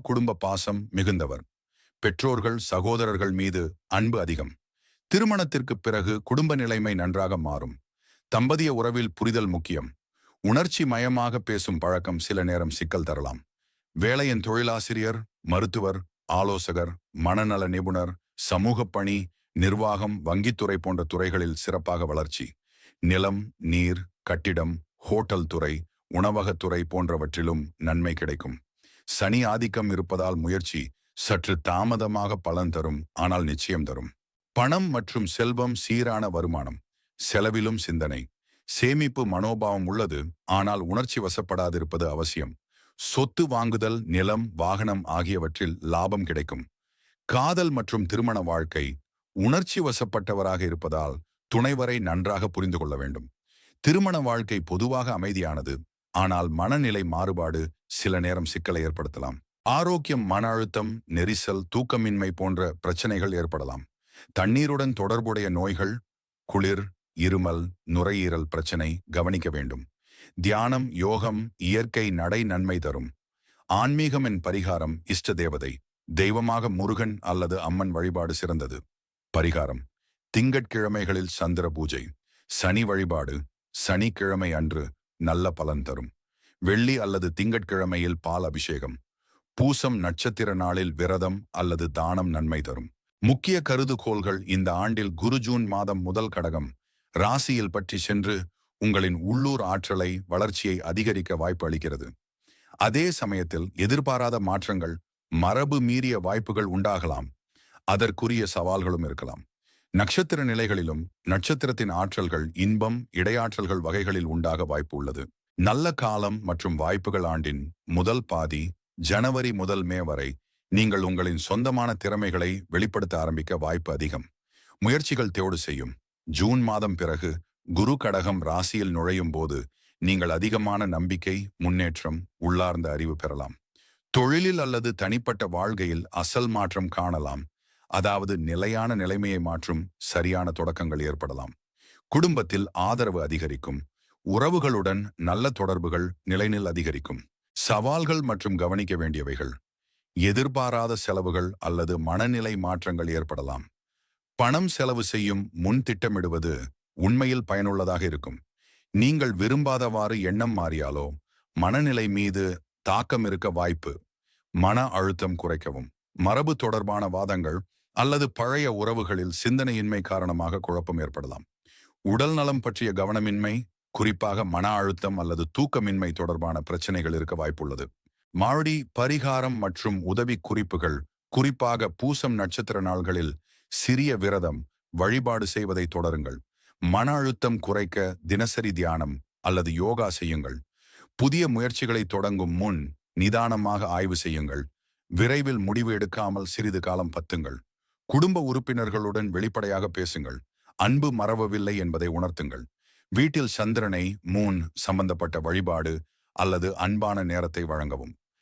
குடும்ப பாசம் மிகுந்தவர். பெற்றோர்கள் சகோதரர்கள் மீது அன்பு அதிகம். திருமணத்திற்கு பிறகு குடும்ப நிலைமை நன்றாக மாறும். தம்பதிய உறவில் புரிதல் முக்கியம். உணர்ச்சி மயமாக பேசும் பழக்கம் சில நேரம் சிக்கல் தரலாம். வேலையின் தொழிலாசிரியர் மருத்துவர் ஆலோசகர் மனநல நிபுணர் சமூக பணி நிர்வாகம் வங்கித்துறை போன்ற துறைகளில் சிறப்பாக வளர்ச்சி. நிலம் நீர் கட்டிடம் ஹோட்டல் துறை உணவகத்துறை போன்றவற்றிலும் நன்மை கிடைக்கும். சனி ஆதிக்கம் இருப்பதால் முயற்சி சற்று தாமதமாக பலன் தரும் ஆனால் நிச்சயம் தரும். பணம் மற்றும் செல்வம் சீரான வருமானம் செலவிலும் சிந்தனை. சேமிப்பு மனோபாவம் உள்ளது ஆனால் உணர்ச்சி வசப்படாதிருப்பது அவசியம். சொத்து வாங்குதல் நிலம் வாகனம் ஆகியவற்றில் லாபம் கிடைக்கும். காதல் மற்றும் திருமண வாழ்க்கை உணர்ச்சி வசப்பட்டவராக இருப்பதால் துணைவரை நன்றாக புரிந்து கொள்ள வேண்டும். திருமண வாழ்க்கை பொதுவாக அமைதியானது ஆனால் மனநிலை மாறுபாடு சில நேரம் சிக்கலை ஏற்படுத்தலாம். ஆரோக்கியம் மன அழுத்தம் நெரிசல் தூக்கமின்மை போன்ற பிரச்சனைகள் ஏற்படலாம். தண்ணீருடன் தொடர்புடைய நோய்கள் குளிர் இருமல் நுரையீரல் பிரச்சனை கவனிக்க வேண்டும். தியானம் யோகம் இயற்கை நடை நன்மை தரும். ஆன்மீகம் என் பரிகாரம் இஷ்ட தேவதை தெய்வமாக முருகன் அல்லது அம்மன் வழிபாடு சிறந்தது. பரிகாரம் திங்கட்கிழமைகளில் சந்திர பூஜை சனி வழிபாடு சனிக்கிழமை அன்று நல்ல பலன் தரும். வெள்ளி அல்லது திங்கட்கிழமையில் பால் அபிஷேகம். பூசம் நட்சத்திர நாளில் விரதம் அல்லது தானம் நன்மை தரும். முக்கிய கருதுகோள்கள் இந்த ஆண்டில் குரு ஜூன் மாதம் முதல் கடகம். ராசியில் பற்றி சென்று உங்களின் உள்ளூர் ஆற்றலை வளர்ச்சியை அதிகரிக்க வாய்ப்பு அளிக்கிறது. அதே சமயத்தில் எதிர்பாராத மாற்றங்கள் மரபு மீறிய வாய்ப்புகள் உண்டாகலாம். அதற்குரிய சவால்களும் இருக்கலாம். நட்சத்திர நிலைகளிலும் நட்சத்திரத்தின் ஆற்றல்கள் இன்பம் இடையாற்றல்கள் வகைகளில் உண்டாக வாய்ப்பு உள்ளது. நல்ல காலம் மற்றும் வாய்ப்புகள் ஆண்டின் முதல் பாதி ஜனவரி முதல் மே வரை நீங்கள் உங்களின் சொந்தமான திறமைகளை வெளிப்படுத்த ஆரம்பிக்க வாய்ப்பு அதிகம். முயற்சிகள் தேடு செய்யும். ஜூன் மாதம் பிறகு குரு கடகம் ராசியில் நுழையும் போது நீங்கள் அதிகமான நம்பிக்கை முன்னேற்றம் உள்ளார்ந்த அறிவு பெறலாம். தொழிலில் அல்லது தனிப்பட்ட வாழ்க்கையில் அசல் மாற்றம் காணலாம். அதாவது நிலையான நிலைமையை மாற்றும் சரியான தொடக்கங்கள் ஏற்படலாம். குடும்பத்தில் ஆதரவு அதிகரிக்கும். உறவுகளுடன் நல்ல தொடர்புகள் நிலைநில் அதிகரிக்கும். சவால்கள் மற்றும் கவனிக்க வேண்டியவைகள். எதிர்பாராத செலவுகள் அல்லது மனநிலை மாற்றங்கள் ஏற்படலாம். பணம் செலவு செய்யும் முன் திட்டமிடுவது உண்மையில் பயனுள்ளதாக இருக்கும். நீங்கள் விரும்பாதவாறு எண்ணம் மாறியாலோ மனநிலை மீது தாக்கம் இருக்க வாய்ப்பு மன அழுத்தம் குறைக்கவும். மரபு தொடர்பான வாதங்கள் அல்லது பழைய உறவுகளில் சிந்தனையின்மை காரணமாக குழப்பம் ஏற்படலாம். உடல் நலம் பற்றிய கவனமின்மை குறிப்பாக மன அழுத்தம் அல்லது தூக்கமின்மை தொடர்பான பிரச்சனைகள் இருக்க வாய்ப்புள்ளது. மாடி பரிகாரம் மற்றும் உதவி குறிப்புகள் குறிப்பாக பூசம் நட்சத்திர நாள்களில் சிறிய விரதம் வழிபாடு செய்வதை தொடருங்கள். மன அழுத்தம் குறைக்க தினசரி தியானம் அல்லது யோகா செய்யுங்கள். புதிய முயற்சிகளை தொடங்கும் முன் நிதானமாக ஆய்வு செய்யுங்கள். விரைவில் முடிவு எடுக்காமல் சிறிது காலம் பத்துங்கள். குடும்ப உறுப்பினர்களுடன் வெளிப்படையாக பேசுங்கள். அன்பு மறவவில்லை என்பதை உணர்த்துங்கள். வீட்டில் சந்திரனை மூன் சம்பந்தப்பட்ட வழிபாடு அல்லது அன்பான நேரத்தை வழங்கவும்.